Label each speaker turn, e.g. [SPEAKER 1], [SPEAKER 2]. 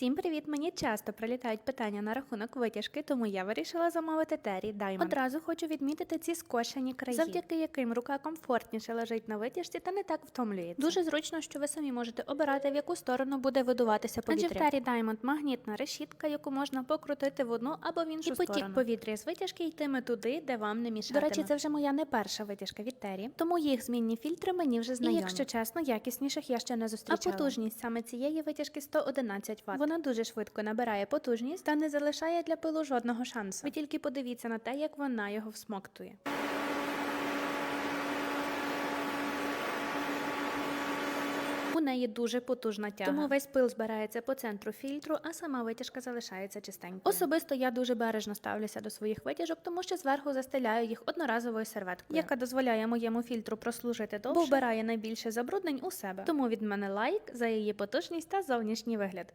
[SPEAKER 1] Всім привіт! Мені часто прилітають питання на рахунок витяжки, тому я вирішила замовити Террі Diamond. Одразу хочу відмітити ці скошені краї, завдяки яким рука комфортніше лежить на витяжці та не так втомлюється. Дуже зручно, що ви самі можете обирати, в яку сторону буде видуватися повітря. Адже в Террі Diamond магнітна решітка, яку можна покрутити в одну або в іншу
[SPEAKER 2] І
[SPEAKER 1] сторону.
[SPEAKER 2] потік
[SPEAKER 1] повітря з витяжки йтиме туди, де вам не мішатиме. До речі, це вже моя не перша витяжка від Террі, тому їх змінні фільтри мені вже знайомі. І, якщо чесно, якісніших я ще не зустрічала. А потужність саме цієї витяжки 111 Вт. Вона дуже швидко набирає потужність та не залишає для пилу жодного шансу. Ви тільки подивіться на те, як вона його всмоктує. У неї дуже потужна тяга. Тому весь пил збирається по центру фільтру, а сама витяжка залишається чистенькою. Особисто я дуже бережно ставлюся до своїх витяжок, тому що зверху застеляю їх одноразовою серветкою, яка дозволяє моєму фільтру прослужити довше, бо вбирає найбільше забруднень у себе. Тому від мене лайк за її потужність та зовнішній вигляд.